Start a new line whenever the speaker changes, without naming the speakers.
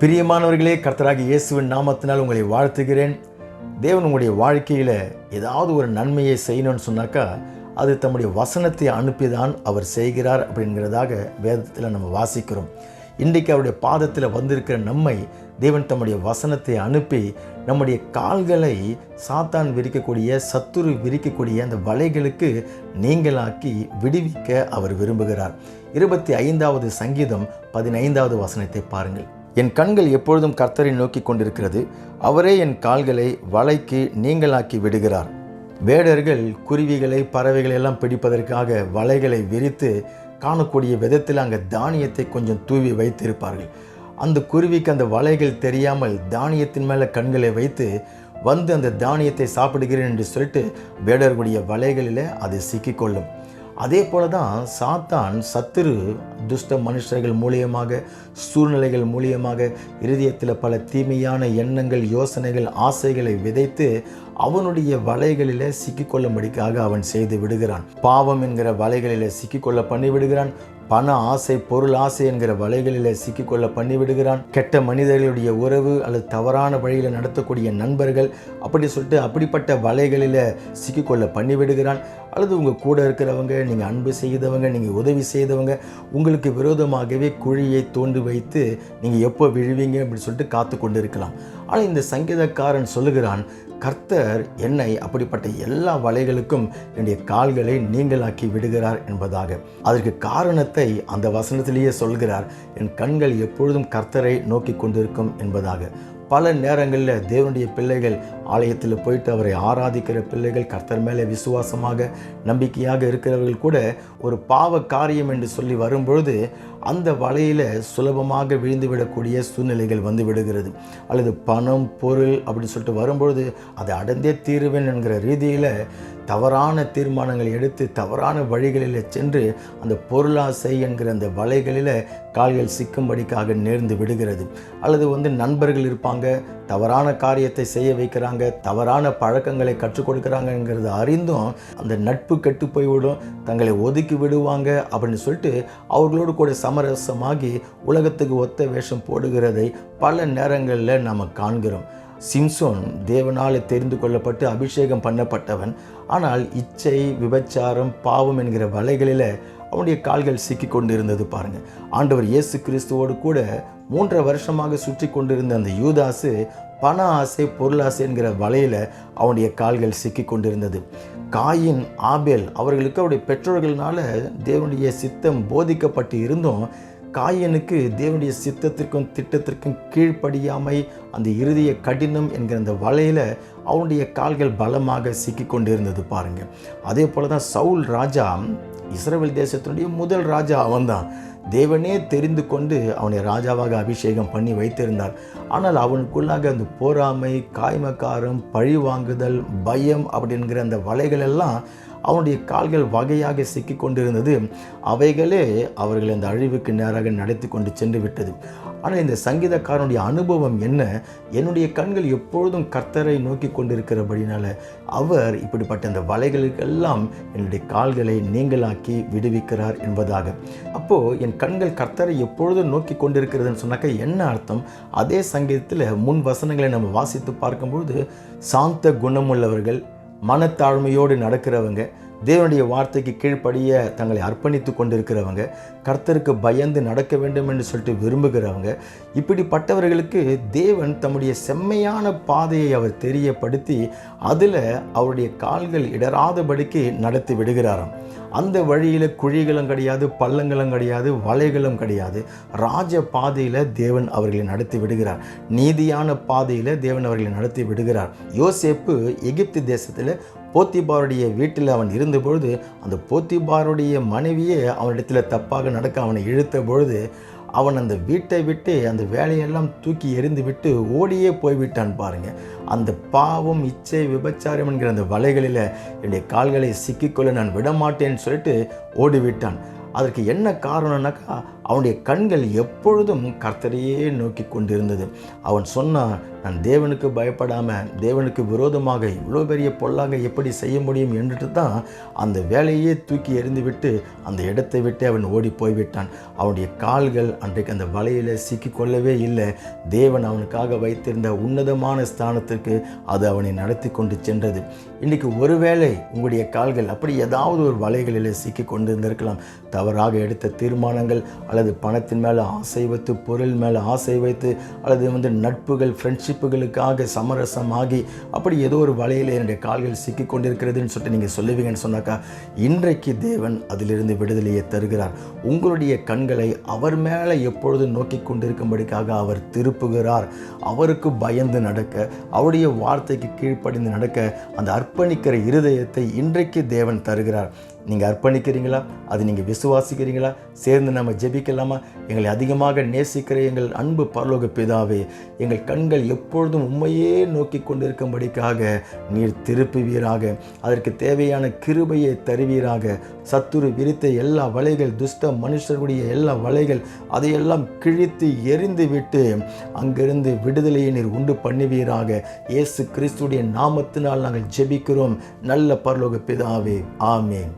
பிரியமானவர்களே கர்த்தராகி இயேசுவின் நாமத்தினால் உங்களை வாழ்த்துகிறேன். தேவன் உங்களுடைய வாழ்க்கையில் ஏதாவது ஒரு நன்மையை செய்யணும்னு சொன்னாக்கா அது தம்முடைய வசனத்தை அனுப்பி தான் அவர் செய்கிறார் அப்படிங்கிறதாக வேதத்தில் நம்ம வாசிக்கிறோம். இன்றைக்கு அவருடைய பாதத்தில் வந்திருக்கிற நம்மை தேவன் தம்முடைய வசனத்தை அனுப்பி நம்முடைய கால்களை சாத்தான் விரிக்கக்கூடிய சத்துரு விரிக்கக்கூடிய அந்த வலைகளுக்கு நீங்களாக்கி விடுவிக்க அவர் விரும்புகிறார். இருபத்தி ஐந்தாவது சங்கீதம் பதினைந்தாவது வசனத்தை பாருங்கள். என் கண்கள் எப்பொழுதும் கர்த்தரை நோக்கி கொண்டிருக்கிறது. அவரே என் கால்களை வலைக்கு நீங்களாக்கி விடுகிறார். வேடர்கள் குருவிகளை பறவைகளை எல்லாம் பிடிப்பதற்காக வலைகளை விரித்து காணக்கூடிய விதத்தில் அங்கே தானியத்தை கொஞ்சம் தூவி வைத்திருப்பார்கள். அந்த குருவிக்கு அந்த வலைகள் தெரியாமல் தானியத்தின் மேலே கண்களை வைத்து வந்து அந்த தானியத்தை சாப்பிடுகிறேன் என்று சொல்லிட்டு வேடர்களுடைய வலைகளில் அது சிக்கிக்கொள்ளும். அதே போல தான் சாத்தான் சத்துரு துஷ்ட மனுஷர்கள் மூலியமாக சூழ்நிலைகள் மூலியமாக இருதயத்தில் பல தீமையான எண்ணங்கள் யோசனைகள் ஆசைகளை விதைத்து அவனுடைய வலைகளில் சிக்கிக்கொள்ளும்படிக்காக அவன் செய்து விடுகிறான். பாவம் என்கிற வலைகளில் சிக்கிக்கொள்ள பண்ணி விடுகிறான் பண ஆசை பொருள் ஆசை என்கிற வலைகளில் சிக்கிக்கொள்ள பண்ணிவிடுகிறான். கெட்ட மனிதர்களுடைய உறவு அல்லது தவறான வழியில் நடத்தக்கூடிய நண்பர்கள் அப்படி சொல்லிட்டு அப்படிப்பட்ட வலைகளில் சிக்கிக்கொள்ள பண்ணிவிடுகிறான். அல்லது உங்கள் கூட இருக்கிறவங்க நீங்கள் அன்பு செய்தவங்க நீங்கள் உதவி செய்தவங்க உங்களுக்கு விரோதமாகவே குழியை தோண்டி வைத்து நீங்கள் எப்போ விழுவீங்க அப்படின்னு சொல்லிட்டு காத்து கொண்டு இருக்கலாம் ஆனால் இந்த சங்கீதக்காரன் சொல்லுகிறான் கர்த்தர் என்னை அப்படிப்பட்ட எல்லா வலைகளுக்கும் என்னுடைய கால்களை நீங்களாக்கி விடுகிறார் என்பதாக. அதற்கு காரணத்தை அந்த வசனத்திலேயே சொல்கிறார். என் கண்கள் எப்பொழுதும் கர்த்தரை நோக்கி கொண்டிருக்கும் என்பதாக. பல நேரங்களில் தேவனுடைய பிள்ளைகள் ஆலயத்தில் போயிட்டு அவரை ஆராதிக்கிற பிள்ளைகள் கர்த்தர் மேலே விசுவாசமாக நம்பிக்கையாக இருக்கிறவர்கள் கூட ஒரு பாவ காரியம் என்று சொல்லி வரும்பொழுது அந்த வலையில் சுலபமாக விழுந்து விடக்கூடிய சூழ்நிலைகள் வந்து விடுகிறது. அல்லது பணம் பொருள் அப்படின்னு சொல்லிட்டு வரும்பொழுது அதை அடைந்தே தீருவேன் என்கிற ரீதியில் தவறான தீர்மானங்களை எடுத்து தவறான வழிகளில் சென்று அந்த பொருளாசை என்கிற அந்த வலைகளில் கால்கள் சிக்கும்படிக்காக நேர்ந்து விடுகிறது. அல்லது வந்து நண்பர்கள் இருப்பாங்க தவறான காரியத்தை செய்ய வைக்கிறாங்க தவறான பழக்கங்களை கற்றுக் கொடுக்குறாங்கங்கிறத அறிந்தும் அந்த நட்பு கெட்டு போய்விடும் தங்களை ஒதுக்கி விடுவாங்க அப்படின்னு சொல்லிட்டு அவர்களோடு கூட சமரசமாகி உலகத்துக்கு ஒத்த வேஷம் போடுகிறதை பல நேரங்களில் நாம் காண்கிறோம். சிம்சோன் தேவனால் தெரிந்து கொள்ளப்பட்டு அபிஷேகம் பண்ணப்பட்டவன். ஆனால் இச்சை விபச்சாரம் பாவம் என்கிற வலைகளில் அவனுடைய கால்கள் சிக்கி கொண்டிருந்தது பாருங்கள் ஆண்டவர் இயேசு கிறிஸ்துவோடு கூட மூன்றரை வருஷமாக சுற்றி கொண்டிருந்த அந்த யூதாசு பண ஆசை பொருளாசை என்கிற வலையில் அவனுடைய கால்கள் சிக்கி கொண்டிருந்தது. காயின் ஆபேல் அவர்களுக்கு அவருடைய பெற்றோர்களால் தேவனுடைய சித்தம் போதிக்கப்பட்டு இருந்தும் காயனுக்கு தேவனுடைய சித்தத்திற்கும் திட்டத்திற்கும் கீழ்ப்படியாமை அந்த இறுதிய கடினம் என்கிற அந்த வலையில் அவனுடைய கால்கள் பலமாக சிக்கி கொண்டிருந்தது பாருங்கள் அதே போல தான் சவுல் ராஜா இஸ்ரேல் தேசத்தினுடைய முதல் ராஜா அவன்தான். தேவனே தெரிந்து கொண்டு அவனை ராஜாவாக அபிஷேகம் பண்ணி வைத்திருந்தார். ஆனால் அவனுக்குள்ளாக அந்த போராமை காய்மக்காரம் பழி வாங்குதல் பயம் அப்படிங்கிற அந்த வலைகள் எல்லாம் அவனுடைய கால்கள் வகையாக சிக்கி கொண்டிருந்தது அவைகளே அவர்கள் அந்த அழிவுக்கு நேராக நடத்தி கொண்டு சென்று விட்டது. ஆனால் இந்த சங்கீதக்காரனுடைய அனுபவம் என்ன? என்னுடைய கண்கள் எப்பொழுதும் கர்த்தரை நோக்கி கொண்டிருக்கிறபடினால அவர் இப்படிப்பட்ட அந்த வலைகளுக்கெல்லாம் என்னுடைய கால்களை நீங்களாக்கி விடுவிக்கிறார் என்பதாக. அப்போது என் கண்கள் கர்த்தரை எப்பொழுதும் நோக்கி கொண்டிருக்கிறதுன்னு சொன்னாக்க என்ன அர்த்தம்? அதே சங்கீதத்தில் முன் வசனங்களை நம்ம வாசித்து பார்க்கும்பொழுது சாந்த குணமுள்ளவர்கள் மனத்தாழ்மையோடு நடக்கிறவங்க தேவனுடைய வார்த்தைக்கு கீழ்ப்படிய தங்களை அர்ப்பணித்து கொண்டிருக்கிறவங்க கர்த்தருக்கு பயந்து நடக்க வேண்டும் என்று சொல்லிட்டு விரும்புகிறவங்க இப்படிப்பட்டவர்களுக்கு தேவன் தம்முடைய செம்மையான பாதையை அவர் தெரியப்படுத்தி அதில் அவருடைய கால்கள் இடராதபடிக்கு நடத்தி விடுகிறாராம். அந்த வழியில் குழிகளும் கிடையாது பள்ளங்களும் கிடையாது வலைகளும் கிடையாது. ராஜ பாதையில் தேவன் அவர்களை நடத்தி விடுகிறார். நீதியான பாதையில் தேவன் அவர்களை நடத்தி விடுகிறார். யோசேப்பு எகிப்து தேசத்தில் போத்திபாருடைய வீட்டில் அவன் இருந்தபொழுது அந்த போத்திபாருடைய மனைவியே அவனிடத்தில் தப்பாக நடக்க அவனை இழுத்த பொழுது அவன் அந்த வீட்டை விட்டு அந்த வேலையெல்லாம் தூக்கி எறிந்து விட்டு ஓடியே போய்விட்டான் பாருங்கள் அந்த பாவம் இச்சை விபச்சாரம் என்கிற அந்த வலைகளில் என்னுடைய கால்களை சிக்கிக்கொள்ள நான் விடமாட்டேன்னு சொல்லிட்டு ஓடிவிட்டான். அதற்கு என்ன காரணம்னாக்கா அவனுடைய கண்கள் எப்பொழுதும் கர்த்தரையே நோக்கி கொண்டிருந்தது. அவன் சொன்னான் நான் தேவனுக்கு பயப்படாமல் தேவனுக்கு விரோதமாக இவ்வளோ பெரிய பொல்லாங்க எப்படி செய்ய முடியும் என்றுட்டு தான் அந்த வேலையே தூக்கி எறிந்துவிட்டு அந்த இடத்தை விட்டு அவன் ஓடி போய்விட்டான். அவனுடைய கால்கள் அன்றைக்கு அந்த வலையில் சிக்கிக்கொள்ளவே இல்லை. தேவன் அவனுக்காக வைத்திருந்த உன்னதமான ஸ்தானத்திற்கு அது அவனை நடத்தி கொண்டு சென்றது. இன்றைக்கு ஒருவேளை உங்களுடைய கால்கள் அப்படி ஏதாவது ஒரு வலைகளில் சிக்கி கொண்டு இருந்திருக்கலாம் தவறாக எடுத்த தீர்மானங்கள் அல்லது பணத்தின் மேலே ஆசை வைத்து பொருள் மேலே ஆசை வைத்து அல்லது வந்து நட்புகள் ஃப்ரெண்ட்ஷிப்புகளுக்காக சமரசமாகி அப்படி ஏதோ ஒரு வலையில் என்னுடைய கால்கள் சிக்கி கொண்டிருக்கிறதுன்னு சொல்லிட்டு நீங்கள் சொல்லுவீங்கன்னு சொன்னாக்கா இன்றைக்கு தேவன் அதிலிருந்து விடுதலையை தருகிறார். உங்களுடைய கண்களை அவர் மேலே எப்பொழுது நோக்கி கொண்டிருக்கும்படிக்காக அவர் திருப்புகிறார். அவருக்கு பயந்து நடக்க அவருடைய வார்த்தைக்கு கீழ்ப்படிந்து நடக்க அந்த அர்ப்பணிக்கிற இருதயத்தை இன்றைக்கு தேவன் தருகிறார். நீங்கள் அர்ப்பணிக்கிறீங்களா? அது நீங்கள் விசுவாசிக்கிறீங்களா? சேர்ந்து நம்ம ஜெபிக்கலாமா? எங்களை அதிகமாக நேசிக்கிற எங்கள் அன்பு பரலோக பிதாவே எங்கள் கண்கள் எப்பொழுதும் உண்மையே நோக்கி கொண்டிருக்கும்படிக்காக நீர் திருப்புவீராக. அதற்கு தேவையான கிருபையை தருவீராக. சத்துரு விரித்த எல்லா வலைகள் துஷ்ட மனுஷருடைய எல்லா வலைகள் அதையெல்லாம் கிழித்து எரிந்து விட்டு அங்கிருந்து விடுதலையை நீர் உண்டு பண்ணுவீராக. இயேசு கிறிஸ்துடைய நாமத்தினால் நாங்கள் ஜெபிக்கிறோம். நல்ல பரலோக பிதாவே ஆமேன்.